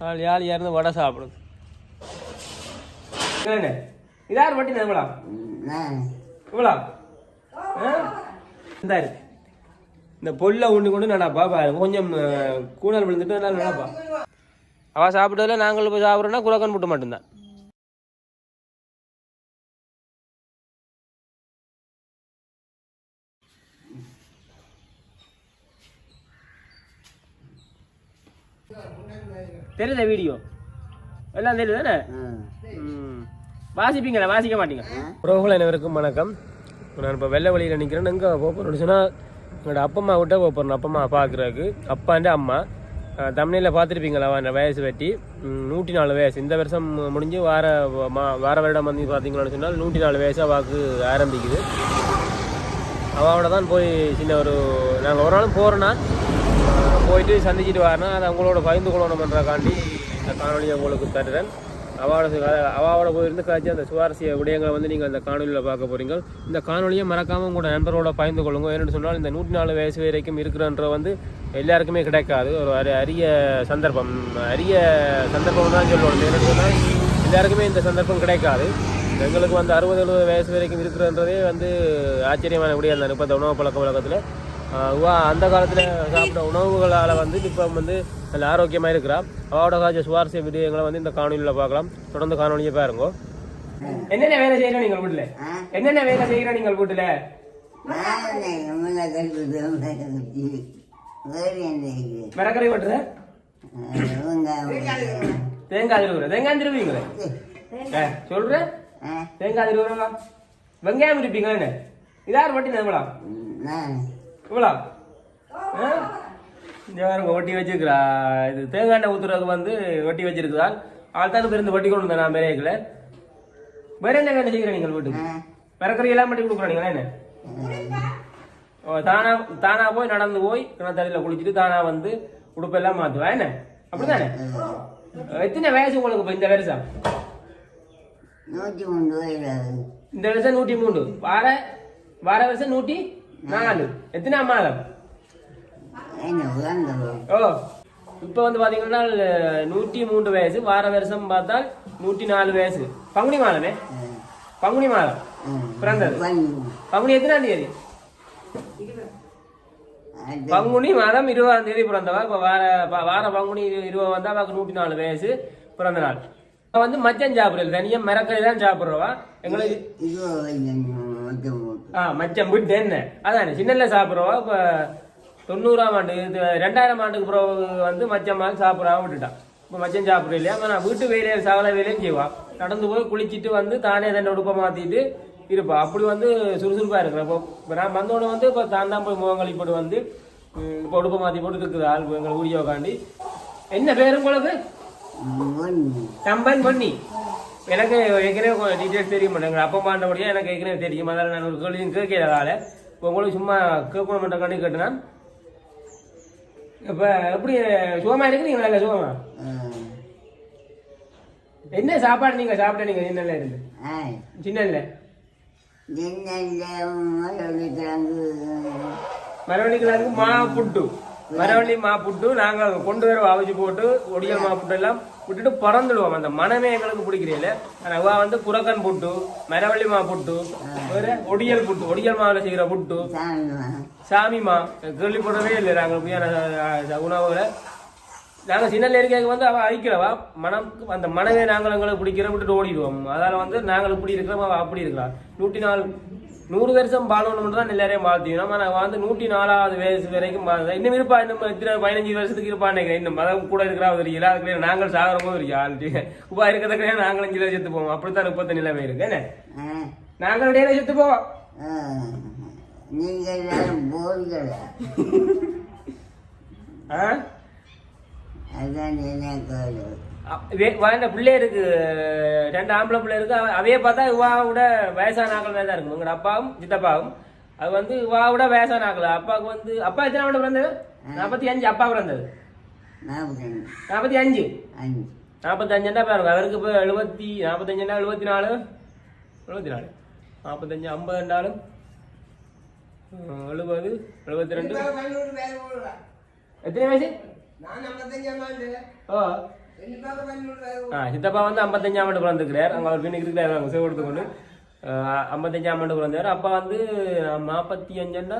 நாலு யாழ் இறந்து வடை சாப்பிடுது இதாரு இதார் வட்டி இவ்வளோ? இவ்வளோ? இந்த இருக்கு இந்த பொல்லை ஒன்று கொண்டு நடாப்பா கொஞ்சம் கூணல் விழுந்துட்டு நல்லா நடாப்பா. அவள் சாப்பிட்டதுல நாங்கள் போய் சாப்பிட்றோன்னா குலக்கன் புட்டு மட்டும்தான். தெரியுதா வீடியோ? எல்லாம் தெரியுது தானே. வாசிப்பீங்களா? வாசிக்க மாட்டீங்க உறவுகள் அனைவருக்கும் வணக்கம். நான் இப்போ வெள்ளை வழியில் நிற்கிறேன் எங்கே போகிறோம்னு சொன்னால் என்னோட அப்பா அம்மா விட்ட போகிறோம் அப்பா அம்மா பார்க்குறதுக்கு அப்பாண்ட அம்மா. தமிழில் பார்த்துருப்பீங்களா அந்த வயசு வெட்டி? நூற்றி நாலு வயசு. இந்த வருஷம் முடிஞ்சு வார மா வார வருடம் வந்து பார்த்தீங்கன்னு சொன்னால் நூற்றி நாலு வயசாக வாக்கு ஆரம்பிக்குது. அவளோட தான் போய் சின்ன ஒரு நாங்கள் ஒரு நாளும் போகிறோன்னா போயிட்டு சந்திச்சுட்டு வரேன் அதை அவங்களோட பகிர்ந்து கொள்ளணுமன்றக்காண்டி இந்த காணொலியை உங்களுக்கு தருகிறேன். அவாவோட அவாவோட போயிருந்து கழிச்சு அந்த சுவாரஸ்ய விடயங்களை வந்து நீங்கள் அந்த காணொலியில் பார்க்க போகிறீங்க இந்த காணொலியை மறக்காமல் உங்களோட நண்பரோட பகிர்ந்து கொள்ளுங்க. ஏன்னு சொன்னால் இந்த நூற்றி நாலு வயசு வரைக்கும் இருக்கிறன்ற வந்து எல்லாருக்குமே கிடைக்காது. ஒரு அரிய சந்தர்ப்பம். அரிய சந்தர்ப்பம் தான் சொல்லணும். ஏன்னு சொன்னால் எல்லாருக்குமே இந்த சந்தர்ப்பம் கிடைக்காது. எங்களுக்கு வந்து அறுபது எழுபது வயசு வரைக்கும் இருக்கிறன்றதே வந்து ஆச்சரியமான விடயம் தான். இப்போ இந்த உணவு பழக்க வழக்கத்தில் அந்த காலத்தில் சாப்பிட்ட உணவுகளால் வந்து இப்போ வந்து நல்ல ஆரோக்கியமாக இருக்கிறா. அவளோட காய்ச்ச சுவாரஸ்ய விடயங்களை வந்து இந்த காணொலியில் பார்க்கலாம். தொடர்ந்து காணொலியை பாருங்க. என்னென்ன வேலை செய்யற நீங்கள் வீட்டில்? என்னென்ன வேலை செய்யற நீங்கள் வீட்டில்? மரக்கரை வெட்டுற? தேங்காய் திருவுற தேங்காய் திருவீங்களே ஆ, சொல்றேன் தேங்காய் திருவுறா வெங்காயம் இருப்பீங்களா என்ன? இதார் வட்டி நம்மளா? இவ்வளோ இந்த பாருங்க ஒட்டி வச்சிருக்கிறா. இது தேங்காய் ஊத்துறதுக்கு வந்து ஒட்டி வச்சிருக்குதா ஆள் தான் இருந்து வட்டி கொண்டு வந்தேன் நான் மேரேக்கில் வேற என்ன வேலை செய்கிறேன் நீங்கள் வீட்டுக்கு? மரக்கறி எல்லாம் பண்ணி கொடுக்குறீங்களா என்ன? ஓ, தானா தானா போய் நடந்து போய் கிணத்தடியில் குளிச்சுட்டு தானா வந்து உடுப்பெல்லாம் மாத்துவா என்ன? அப்படிதானே? எத்தனை வயசு உங்களுக்கு இப்போ இந்த வருஷம்? இந்த வருஷம் நூற்றி மூணு வார வார வருஷம் நூற்றி நாலு. எத்தனை மாதம் ஓ. இப்போ வந்து பாத்தீங்கன்னா நூற்றி மூன்று வயசு வார வருஷம் பார்த்தால் நூற்றி நாலு வயசு. பங்குனி மாதமே? பங்குனி மாதம். பிறந்தது. பங்குனி எத்தனாம் தேதி? பங்குனி மாதம் இருபதாம் தேதி பிறந்தவா? இப்போ வார வார பங்குனி இரு- இருபது வந்தா அவருக்கு நூற்றி நாலு வயசு பிறந்த நாள். இப்ப வந்து மச்சம் சாப்பிடுறது. தனியாக மிரக்கறி தான் சாப்பிட்றவா எங்களுக்கு ஆ மச்சம் விட்டு என்ன? அதானே சின்னல சாப்பிட்றவா இப்போ தொண்ணூறாம் ஆண்டு இது ரெண்டாயிரம் ஆண்டுக்கு பிறகு வந்து மச்சம் மாதிரி சாப்பிடாம விட்டுட்டான். இப்போ மச்சம் சாப்பிட இல்லையா? ஆனால் வீட்டு வேலையை சகல வேலையும் செய்வா நடந்து போய் குளிச்சுட்டு வந்து தானே தன்னை உடுப்ப மாற்றிட்டு இருப்பா அப்படி வந்து சுறுசுறுப்பாக இருக்கிற இப்போ நான் வந்தோடனே வந்து இப்போ தான் தான் போய் முகங்களி போட்டு வந்து இப்போ உடுப்ப மாற்றி போட்டு இருக்குது ஆள் எங்களை வீடியோ காண்டி என்ன பேர் உங்களுக்கு? சம்பன் பண்ணி. எனக்கு ஏற்கனவே டீட்டெயில்ஸ் தெரிய மாட்டேங்க அப்பா பாண்டபடியா எனக்கு ஏற்கனவே தெரியும். அதனால நான் ஒரு கேள்வியும் கேட்கிறதால உங்களுக்கு சும்மா கேட்கணும் மட்டும் கண்டு கேட்டுனா. இப்போ எப்படி சுகமா இருக்கிறீங்களா இல்லை சுகமா? என்ன சாப்பாடு நீங்க சாப்பிட்ட நீங்க சின்னல இருந்து. சின்னல கிழங்கு மரவள்ளி கிழங்கு மா புட்டு மரவள்ளி மா புட்டு கொண்டு வர அவிச்சு போட்டு ஒடியல் மா எல்லாம் விட்டுட்டு பறந்துடுவோம். அந்த மனமே எங்களுக்கு பிடிக்கிறீங்கள ஆனால் அவ வந்து குரக்கன் புட்டு மரவள்ளி மா புட்டு வேற ஒடியல் புட்டு ஒடியல் மாவில் செய்கிற புட்டு. சாமிமா சாமி மா கேள்விப்படவே இல்லை. நாங்க போய் உணவுல. நாங்க சின்ன இருக்க வந்து அவள் அழிக்கிறவா மனம் அந்த மனமே நாங்கள் எங்களுக்கு பிடிக்கிற விட்டுட்டு ஓடிடுவோம். அதால வந்து நாங்கள் இப்படி இருக்கிறோம் அவள் அப்படி இருக்கிறா. நூற்றி நாலு நூறு வருஷம் வாழணும்னு தான் எல்லாரையும் வாழ்த்தினோம் ஆனால் அவன் வந்து நூற்றி நாலாவது வயசு வரைக்கும் வாழ்ந்தா. இன்னும் இருப்பா இன்னும் எத்தனை பதினஞ்சு வருஷத்துக்கு இருப்பான்னு நினைக்கிறேன். இன்னும் அதான் கூட இருக்கிறா தெரியல அதுக்கு நாங்கள் சாகிற போது இருக்கு ஆள்ட்டு உப்பா இருக்கிறதுக்கு நாங்கள் அஞ்சு லட்சம் செத்து போவோம். அப்படித்தான் முப்பத்தி நிலைமை இருக்கு. என்ன? நாங்கள் இடையில செத்து போவோம் நீங்கள் போர்கள் ஆ அதான் எனக்கு அ- வே- வாழ்ந்த பிள்ளை இருக்கு ரெண்டு ஆம்பளை பிள்ளை இருக்கு. அவ- அவைய பார்த்தா இவா விட வயசான ஆக்கள் தான் இருக்கும். எங்களோட அப்பாவும் சித்தப்பாவும். அது வந்து இவா விட வயசான ஆக்கள் அப்பாவுக்கு வந்து அப்பா எத்தனை ஆண்டு பிறந்தது? நாற்பத்தி அஞ்சு அப்பா பிறந்தது. நாற்பத்தி நாற்பத்தி அஞ்சு? அஞ்சு. நாற்பத்தஞ்சுண்டா பாருங்க அவருக்கு இப்போ எழுபத்தி நாற்பத்தஞ்சுண்டா எழுபத்தி நாலு? எழுபத்தி நாலு. நாற்பத்தஞ்சு ஐம்பது ரெண்டாலும் எழுபது எழுபத்தி ரெண்டு. எத்தனை வயசு? சித்தப்பா வந்து ஐம்பத்தஞ்சாம் ஆண்டு பிறந்துக்கிறார் அங்கே அவர் பின்னுக்கு இருக்கிறார். அவங்க சேவை எடுத்துக்கொண்டு ஐம்பத்தஞ்சாம் ஆண்டு பிறந்தார். அப்பா வந்து நாற்பத்தி அஞ்சுன்னா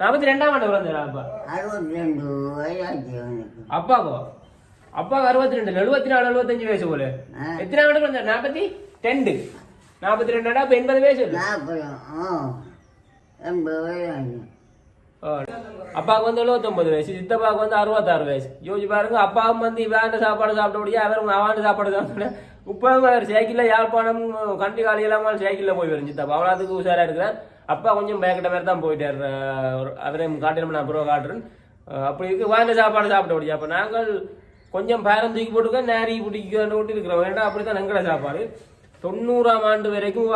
நாற்பத்தி ரெண்டாம் ஆண்டு பிறந்தார் அப்பா? அறுபத்தி ரெண்டு அப்பாக்கோ அப்பாவுக்கு அறுபத்தி ரெண்டு எழுபத்தி நாலு எழுபத்தஞ்சு வயசு போல. எத்தனை ஆண்டு பிறந்தார்? நாற்பத்தி ரெண்டு. நாற்பத்தி ரெண்டு அப்ப எண்பது வயசு. நாற்பது எண்பது. அப்பாவுக்கு வந்து எழுபத்தொன்பது வயசு சித்தப்பாவுக்கு வந்து அறுபத்தாறு வயசு. யோசிச்சு பாருங்க அப்பாவும் வந்து வேண்ட சாப்பாடு சாப்பிட்டபடியே அவர் அவாண்ட சாப்பாடு சாப்பிட இப்போ அவர் சைக்கிளில் யாழ்ப்பாணம் கண்டி காலையெல்லாம் சைக்கிளில் போய் வரும் சித்தப்பா. அவ்வளோத்துக்கு உஷாராக இருக்கிறார். அப்பா கொஞ்சம் பயக்கட்ட மாதிரி தான் போயிட்டார். அஹ், ஒரு- அவரே நான் அப்புறம் காட்டுறேன். அப்படி இருக்கு வாங்க சாப்பாடு சாப்பிட்டபடியா அப்போ நாங்கள் கொஞ்சம் பேரம் தூக்கி போட்டுக்க நேரி பிடிக்க விட்டு இருக்கிறோம் ஏன்னா அப்படி தான் எங்கட சாப்பாடு. தொண்ணூறாம் ஆண்டு வரைக்கும்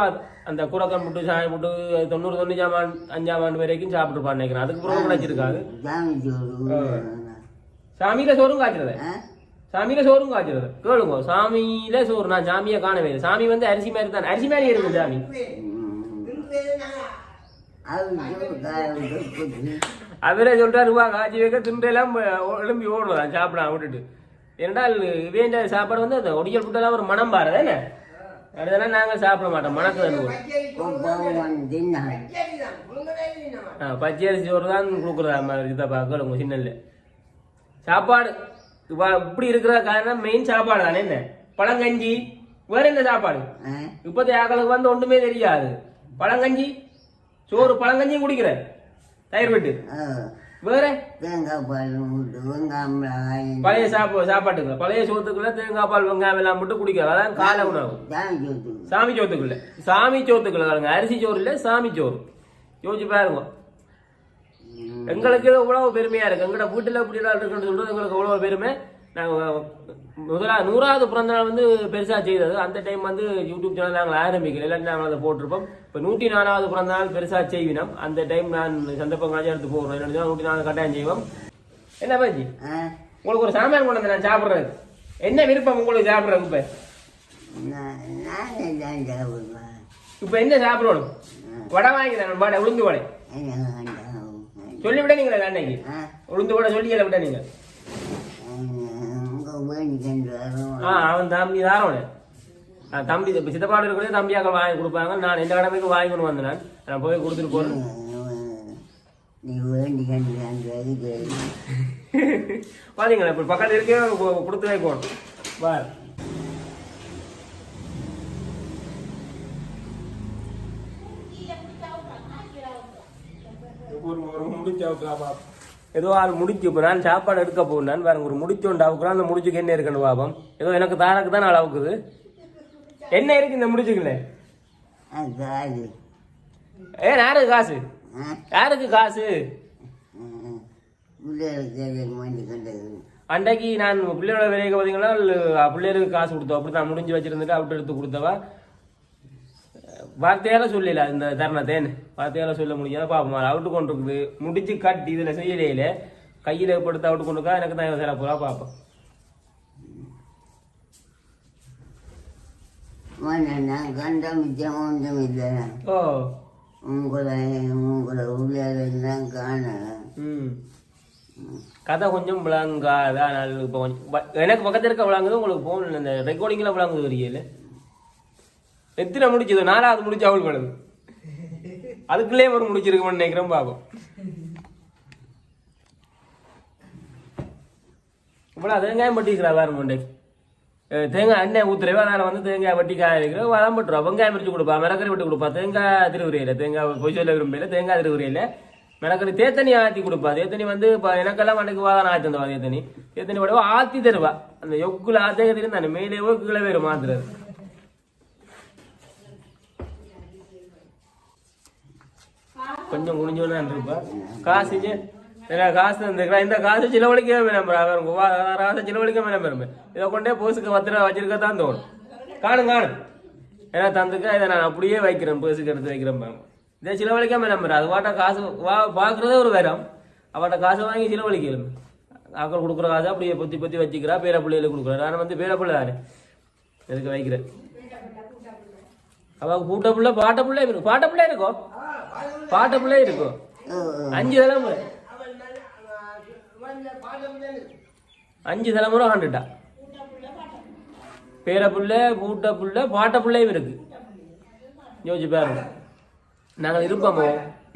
அந்த குரக்கம் புட்டு சாயம் புட்டு தொண்ணூறு தொண்ணூறாம் ஆண்டு அஞ்சாம் ஆண்டு வரைக்கும் சாப்பிட்டுருப்பான்னு நினைக்கிறேன். அதுக்கு பிறகு கிடைச்சிருக்காது. சாமியில சோறும் காய்ச்சறது சாமியில சோறும் காய்ச்சறது கேளுங்க சாமியில சோறு நான் சாமியை காணவே இல்லை. சாமி வந்து அரிசி மாதிரி தான் அரிசி மாதிரி இருக்கு சாமி. அவரே சொல்றாரு ரூபா காய்ச்சி வைக்க தின்றெல்லாம் எழும்பி ஓடுறதான் சாப்பிடாம விட்டுட்டு. ஏனென்றால் வேண்ட சாப்பாடு வந்து அந்த ஒடிக்கல் புட்டெல்லாம் ஒரு மனம் பாரு என்ன? அதெல்லாம் நாங்கள் சாப்பிட மாட்டோம். மணக்கு தான் கொப்பவன் தின்னான் பச்சை அரிசி சோறு தான் கொடுக்குறதா மாதிரி சித்தப்பா கேளுங்க சின்னல்ல. சாப்பாடு இப்ப இப்படி இருக்கிற காரணம் மெயின் சாப்பாடு தானே என்ன? பழங்கஞ்சி வேற என்ன சாப்பாடு? இப்போதைய ஆக்களுக்கு வந்து ஒன்றுமே தெரியாது. பழங்கஞ்சி சோறு பழங்கஞ்சியும் குடிக்கிற தயிர் விட்டு. வேற? தேங்காய் பால் வெங்காயம் பழைய சாப்பா சாப்பாட்டுக்குள்ள பழைய சோத்துக்குள்ள தேங்காய் பால் வெங்காயம் எல்லாம் போட்டு குடிக்கிற அதான் காலை உணவு. சாமி சோத்துக்குள்ள. சாமி சோத்துக்குள்ள. பாருங்க அரிசி சோறு இல்ல சாமி சோறு. யோசிச்சு பாருங்க. எங்களுக்கு இவ்வளவு பெருமையா இருக்கு. எங்கட வீட்டுல இப்படி இருக்குன்னு சொல்றது எங்களுக்கு இவ்வளவு பெருமை? நாங்க முதலா நூறாவது பிறந்த நாள் வந்து பெருசா செய்தது. அந்த டைம் வந்து யூடியூப் சேனல் நாங்கள் ஆரம்பிக்கல. இல்லாட்டி நாங்கள் அதை போட்டிருப்போம். இப்போ நூற்றி நாலாவது பிறந்த நாள் பெருசா செய்வினோம். அந்த டைம் நான் சந்தர்ப்பம் காட்சி எடுத்து போடுறோம் என்ன நூற்றி நாலு கட்டாயம் செய்வோம். என்ன பாஜி? உங்களுக்கு ஒரு சாமான் கொண்டு வந்து நான் சாப்பிட்றது என்ன விருப்பம் உங்களுக்கு சாப்பிட்றது இப்ப? இப்ப என்ன சாப்பிடணும்? வடை வாங்கிக்கிறேன் வடை உளுந்து வடை. சொல்லிவிட நீங்களே அன்னைக்கு உளுந்து வடை சொல்லியல விட்ட நீங்க உங்க வேண்டி கண்டு வரும் ஆ அவன் தம்பி தாரோட தம்பி இப்ப சித்தப்பாடு இருக்கிறதே தம்பியாக வாங்கி கொடுப்பாங்க நான் எந்த கடமைக்கு வாங்கி கொண்டு வந்தேன். நான். போய் கொடுத்துட்டு இதுக்கு பாத்தீங்களா இப்ப பக்கத்துல இருக்கே கொடுத்து வைக்கணும் வா ஒரு ஒரு முடிச்சு அவுக்குறா பாப்போம். ஏதோ ஆள் முடிச்சு இப்போ நான் சாப்பாடு எடுக்க போனேன் பாருங்க ஒரு முடிச்சு ஒன்று அவுக்குறா அந்த முடிச்சுக்கு என்ன இருக்குன்னு பாப்போம். ஏதோ எனக்கு தாரக்கு தான் ஆள் அவுக்குது என்ன இருக்கு இந்த முடிச்சுக்கல? ஏ யாருக்கு காசு? யாருக்கு காசு? அன்றைக்கு நான் பிள்ளையோட விலைக்கு பார்த்தீங்கன்னா பிள்ளைகளுக்கு காசு கொடுத்தோம் அப்படி தான் முடிஞ்சு வச்சிருந்துட்டு அவுட்டு எடுத்து கொடுத்தவா? வார்த்தையால சொல்லல இந்த தருணத்தேன். வார்த்தையால சொல்ல முடியாத. பாப்போம் அவுட்டு கொண்டு இருக்குது. முடிச்சு கட்டி இதுல செய்யலையில கையில படுத்து அவுட்டு கொண்டு இருக்கா? எனக்கு தான் சேர போறா பாப்போம். மன நான் கண்ட மிச்சம் ஒன்றும் இல்லை ஓ. உங்களை உங்களை உள்ளதெல்லாம் காண கதை கொஞ்சம் விளங்காத? ஆனால் இப்போ கொஞ்சம் எனக்கு பக்கத்தில் இருக்க விளங்குது உங்களுக்கு போன் இந்த ரெக்கார்டிங்கில் விளங்குது தெரியல எத்தனை முடிச்சது? நாலாவது முடிச்சு அவள் கிடந்து அதுக்குள்ளே ஒரு முடிச்சிருக்கோம்னு நினைக்கிறோம் பாப்போம் இவ்வளோ தேங்காயம் பட்டிக்கிறா வேற மண்டை. தேங்காய் எண்ணெய் ஊத்துறவா நான் வந்து தேங்காய் வட்டி காய வைக்கிறோம் வளம் பட்டுருவா வெங்காயம் பிடிச்சி கொடுப்பா மிளகறி விட்டு கொடுப்பா. தேங்காய் திருவுரையில தேங்காய் பொய் சொல்ல விரும்பல தேங்காய் திருவுரையில மிளகறி தேத்தனி ஆற்றி கொடுப்பா. தேத்தனி வந்து இப்போ எனக்கெல்லாம் அன்னைக்கு வாதம் ஆற்றி தந்தவா தேத்தனி தேத்தனி விடவா ஆற்றி தருவா. அந்த எக்குல ஆத்தேக தெரியும் தானே மேலே கீழே வேறு மாத்துறது. கொஞ்சம் குனிஞ்சோன்னு இருப்பா காசு ஏன்னா காசு தந்துருக்கிறா இந்த காசு செலவழிக்கவே வேணாம் அவர் காசை செலவழிக்க வேணாம் பெருமை இதை கொண்டே போசுக்கு பத்திரம் வச்சிருக்க தான் தோணும். காணும் காணும். ஏன்னா தந்துக்கா இதை நான் அப்படியே வைக்கிறேன் பேசுக்கு எடுத்து வைக்கிறேன் பாருங்க. இதை செலவழிக்காம வேணாம் பெரு அது வாட்ட காசு வா பார்க்குறதே ஒரு வேறம் அவட்ட காசு வாங்கி செலவழிக்கணும். ஆக்கள் கொடுக்குற காசை அப்படியே பொத்தி பொத்தி வச்சுக்கிறா பேர பிள்ளைகளுக்கு கொடுக்குறேன் நான் வந்து பேர பிள்ளை தானே. எதுக்கு வைக்கிறேன்? அவ கூட்ட பிள்ளை பாட்ட பிள்ளை இருக்கும் பாட்ட பிள்ளை இருக்கும் பாட்ட பிள்ளை இருக்கும். அஞ்சு தலைமுறை. அஞ்சு தலைமுறை ஆண்டுட்டா. பேர புள்ள பூட்ட புள்ள பாட்ட புள்ளையும் இருக்கு. யோசிச்சு பாருங்க. நாங்கள் இருப்போமோ?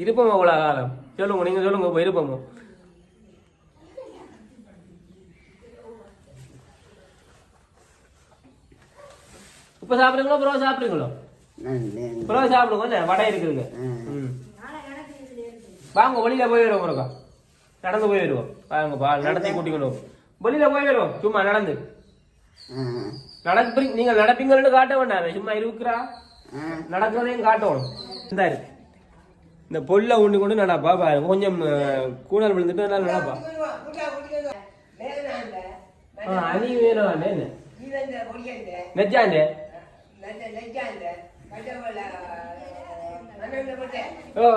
இருப்போமோ இவ்வளோ காலம் சொல்லுங்க நீங்க சொல்லுங்க இப்போ இருப்போமோ? இப்போ சாப்பிட்றீங்களோ அப்புறம் சாப்பிட்றீங்களோ? அப்புறம் சாப்பிடுங்க வடை இருக்குதுங்க. ம். வாங்க வெளியில போய் வருவோம் ஒருக்கா நடந்து போய் வருவோம். வாங்க பா நடத்தி கூட்டிக்கணும் வெளியில போய் வருவோம். சும்மா நடந்து. நடப்பி நீங்கள் நடப்பீங்கன்னு காட்ட வேண்டாம். சும்மா இருக்கிறா. நடக்கிறதையும் காட்டணும் இந்த இருக்கு இந்த பொல்ல உண்டு கொண்டு நடப்பா பாருங்க. கொஞ்சம் கூடல் விழுந்துட்டு நல்லா நடப்பா. ஆ, அணி வேணும் நெஜாண்டே ஓ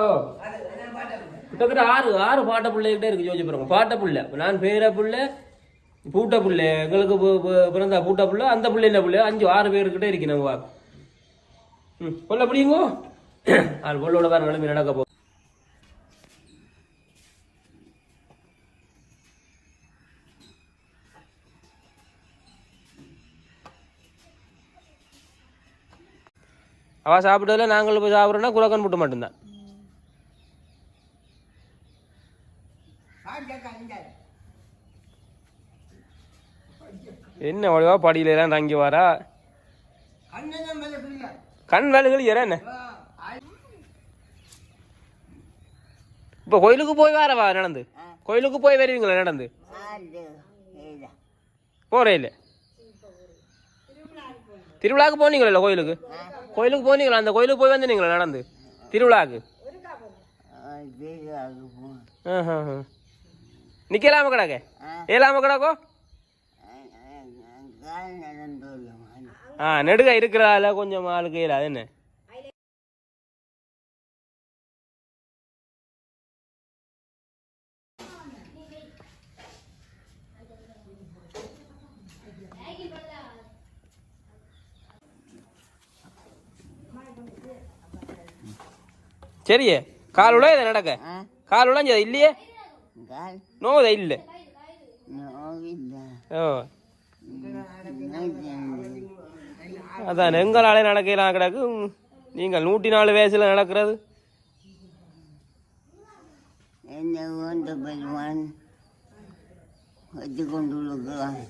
கிட்டத்தட்ட ஆறு ஆறு பாட்ட பிள்ளைகிட்ட இருக்கு யோசிச்சு பாருங்க. பாட்ட பிள்ளை. நான் பேர பிள்ளை பூட்ட பிள்ளை எங்களுக்கு பிறந்தா பிறந்த பூட்ட பிள்ளை அந்த பிள்ளைல பிள்ளை? அஞ்சு ஆறு பேருக்கிட்ட இருக்கு நம்ம. வா ம் பொல்ல பிடிங்கோ அது பொல்லோட தான் நிலைமை நடக்க போ அவ சாப்பிட்டதுல நாங்கள் போய் சாப்பிட்றோன்னா குலக்கன் புட்டு மட்டும்தான். என்ன வடிவா படியில எல்லாம் தங்கி வரா? கண் வேலைகள் ஏற என்ன? இப்ப கோயிலுக்கு போய் வரவா நடந்து? கோயிலுக்கு போய் வருவீங்களா நடந்து? போறே இல்ல. திருவிழாக்கு போனீங்களா கோயிலுக்கு? கோயிலுக்கு போனீங்களா? அந்த கோயிலுக்கு போய் வந்தீங்களா நடந்து? திருவிழாக்கு? பேராக போ நிக்கலாம கிடக்க? ஏலாம கிடக்கோ? ஆ நெடுக இருக்கிறால கொஞ்சம் ஆளுக்கு ஏல அது என்ன? சரியே கால் உள்ள இதை நடக்க கால் உழைஞ்சது இல்லையே நோவுதா இல்லை ஓ அதான் எங்களாலே நடக்கலாம் கிடக்கு நீங்கள் நூற்றி நாலு வயசுல நடக்கிறது என்ன வேண்ட பெருமான் வச்சு கொண்டுள்ளான்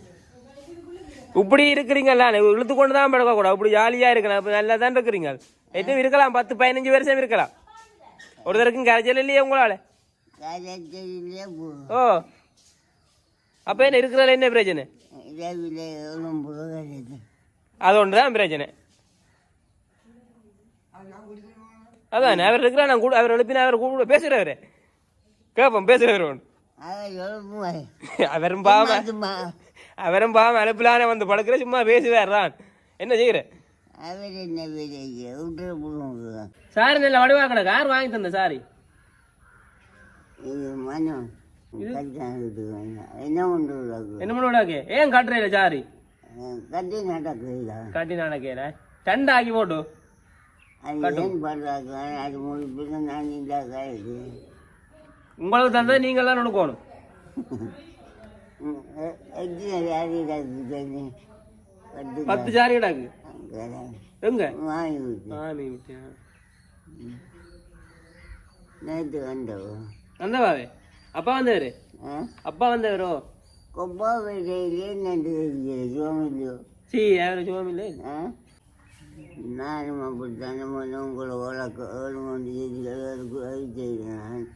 இப்படி இருக்கிறீங்களா இழுத்து கொண்டு தான் பழக்க கூடாது இப்படி ஜாலியா இருக்கலாம் நல்லா தான் இருக்கிறீங்க எதுவும் இருக்கலாம் பத்து பதினஞ்சு வருஷம் இருக்கலாம் ஒருத்தருக்கும் கரைச்சல் இல்லையே உங்களால? ஓ. அப்ப என்ன இருக்கிறதுல என்ன பிரச்சனை? அது ஒன்று தான் பிரச்சனை. அதான் அவர் இருக்கிறா நான் கூட அவர் எழுப்பின அவர் கூட பேசுறவரு. கேட்போம் பேசுறவர் ஒன்று அவரும் பாவம். அவரும் பாவம் அனுப்பலான வந்து படுக்கிற சும்மா பேசுவார் தான். என்ன செய்யற? சாரி நல்ல வடிவா கிடக்கு யார் வாங்கி தந்த சாரி. என்ன ஏன் கட்டுறீல சாரி? கட்டி நடக்குதா கட்டி போட்டு. முடிப்பு நான் இல்லாத இது உங்களுக்கு தந்தா நீங்க எல்லாம் நுணுக்கணும். பத்து சாரி கிடக்கு. எங்க? வாங்கி விட்டு ஆ, நீ விட்டியா? நேற்று வந்தவன் வந்தவாவே அப்பா வந்தவரு அப்பா வந்தவரோ கொப்பா வீட்டையிலே நண்டு சோமிலோ சி அவரு சோமில்லை நானும் அப்படித்தானே முன்ன உங்களை உலக ஏழு மணி செய்கிறேன்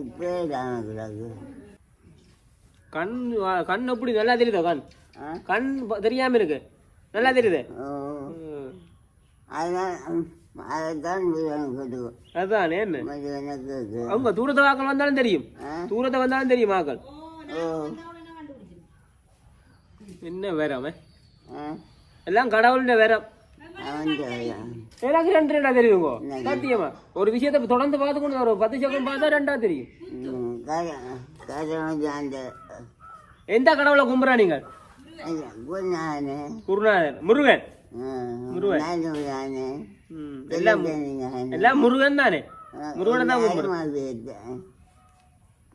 இப்போ கிடக்கு கண் கண் எப்படி நல்லா தெரியுதோ கண்? கண் ப- தெரியாம இருக்கு. நல்லா தெரியுது. அதான் என்ன? அவங்க தூரத்தை வாக்கள் வந்தாலும் தெரியும். தூரத்தை வந்தாலும் தெரியும் ஆக்கள் என்ன வேறாம எல்லாம் கடவுளுடைய வேறம் எனக்கு ரெண்டு ரெண்டா தெரியுங்க சத்தியமா? ஒரு விஷயத்தை தொடர்ந்து பார்த்து கொண்டு ஒரு பத்து செகண்ட் பார்த்தா ரெண்டா தெரியும். எந்த கடவுளை கும்புறா நீங்கள் முருகன். முருகன். எல்லாம் எல்லாம் முருகன் தானே. முருகனை தான் கும்பிடுறோம்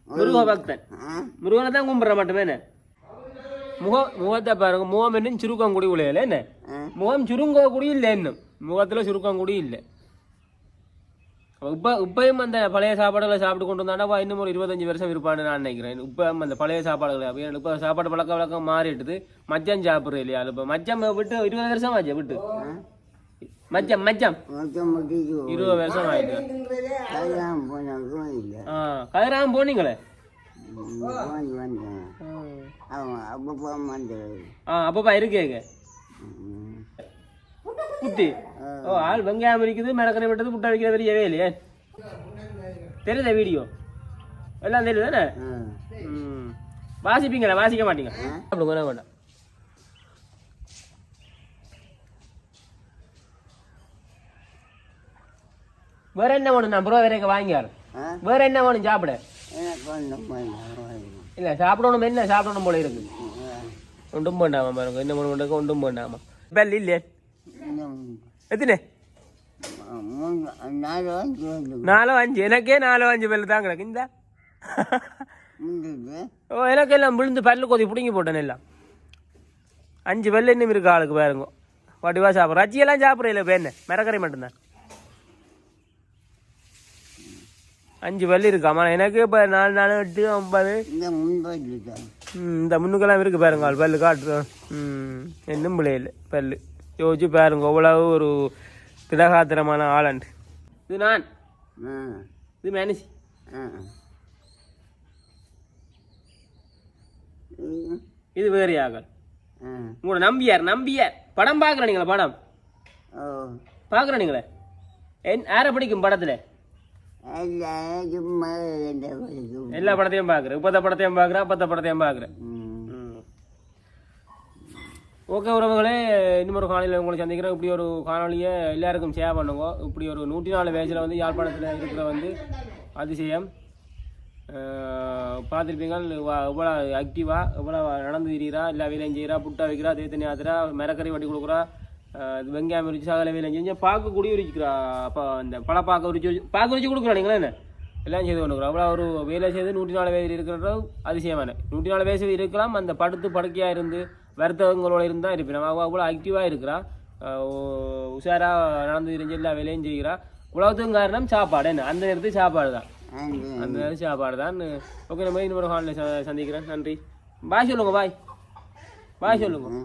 முருக பக்தன் முருகனை தான் கும்பிடுற மட்டுமே என்ன? முகத்தை பாருங்க. முகம் இன்னும் சுருக்கம் கூடி என்ன? ஆ. முகம் சுருங்க கூடி இல்லை இன்னும். முகத்துல சுருக்கம் கூடி இல்லை. இப்ப இப்பயும் அந்த பழைய சாப்பாடுகளை சாப்பிட்டு கொண்டு வந்தாண்டா இன்னும் ஒரு இருபத்தஞ்சு வருஷம் இருப்பான்னு நான் நினைக்கிறேன். இப்ப அந்த பழைய சாப்பாடுகளை அப்ப இப்ப சாப்பாடு பழக்க வழக்கம் மாறிட்டுது மச்சம் சாப்பிடுறது இல்லையா இப்ப மச்சம் விட்டு இருபது வருஷம் ஆச்சு விட்டு. மச்சம் மச்சம். இருபது வருஷம். ஆயிட்டு. ஆ கதிராம போனீங்களே? அப்பப்பா இருக்கேங்க புத்தி ஓ ஆள் வெங்காயம் இருக்குது மிளகரை விட்டது புட்டை வைக்கிற பெரியவே இல்லையே தெரியுதா வீடியோ? எல்லாம் தெரியுது தானே. வாசிப்பீங்களா? வாசிக்க மாட்டீங்க. சாப்பிடுங்க வேண்டாம். வேற என்ன வேணும்? நான் ப்ரோ வரைக்கும் வாங்கியாரு. வேற என்ன வேணும்? சாப்பிட. இல்ல சாப்பிடணும் என்ன சாப்பிடணும் போல இருக்கு. ஒன்றும் வேண்டாமா பாருங்க. என்ன பண்ண ஒன்றும் வேண்டாமா. பெல் இல்லையே? எத்தனை அஞ்சு நாலோ அஞ்சு எனக்கே நாலோ அஞ்சு பல்லு தான் கிடக்கு இந்த ஓ எனக்கு எல்லாம் விழுந்து பல்லு கொதி பிடுங்கி போட்டேன் எல்லாம் அஞ்சு பல்லு இன்னும் இருக்கு ஆளுக்கு பாருங்க வாட்டிவா சாப்பிட்றோம் அச்சியெல்லாம் சாப்பிட்றேன் இல்லை என்ன மிரக்கறி மட்டும்தான் அஞ்சு பல்லு இருக்காமா எனக்கு இப்போ நாலு நாலு எட்டு ஒன்பது இந்த முன்னுக்கெல்லாம் இருக்கு பாருங்க ஆள் பல்லு காட்டுறோம் ம் இன்னும் பிள்ளையில பல்லு யோசிச்சு பாருங்க அவ்வளவு ஒரு திடகாத்திரமான ஆளண்டு இது நான். இது மேனிசி ஆ. இது வேறு ஆகல் உங்களோட நம்பியார் நம்பியார். படம் பார்க்குற நீங்களா படம்? ஓ. பார்க்குற நீங்களே? என் யாரை பிடிக்கும் படத்தில்? எல்லா படத்தையும் பார்க்குறேன். இப்போத்த படத்தையும் பார்க்குறேன் அப்பத்த படத்தையும் பார்க்குறேன். ஓகே உறவுகளே இன்னொரு காலையில் உங்களை சந்திக்கிறேன். இப்படி ஒரு காணொலியை எல்லாருக்கும் ஷேர் பண்ணுங்க. இப்படி ஒரு நூற்றி நாலு வயசில் வந்து யாழ்ப்பாணத்தில் இருக்கிற வந்து அதிசயம். பார்த்துருப்பீங்க எவ்வளோ ஆக்டிவாக எவ்வளோ நடந்து திரிகிறா எல்லா வேலையும் செய்கிறா புட்டா வைக்கிறா தேத்தனி ஆத்துறா மிரக்கறி வட்டி கொடுக்குறா இது வெங்காயம் உரிச்சு சகல வேலையும் செஞ்சு பாக்கு கூடி உரிச்சிக்கிறா. அப்போ அந்த பழப்பாக்க உரிச்சு உரிச்சு- பாக்கு உரிச்சு கொடுக்குறா நீங்களே என்ன? எல்லாம் செய்து கொண்டுக்கிறோம் அவ்வளோ ஒரு வேலை செய்து நூற்றி நாலு வயது இருக்கிறதும் அதிசயமான. நூற்றி நாலு வயசு இருக்கலாம் அந்த படுத்து படுக்கையாக இருந்து வருத்தவங்களோட இருந்து தான் இருப்பேன் அவள் அவ்வளோ ஆக்டிவாக இருக்கிறா. உஷாராக நடந்து தெரிஞ்சு எல்லா வேலையும் செய்கிறா. உலகத்துக்கும் காரணம் சாப்பாடு என்ன? அந்த நேரத்துக்கு சாப்பாடு தான் அந்த நேரத்துக்கு சாப்பாடு தான் ஓகே நம்ம இன்னொரு ஹாலில் சந்திக்கிறேன். நன்றி. பாய் சொல்லுங்க பாய் பாய் சொல்லுங்கள்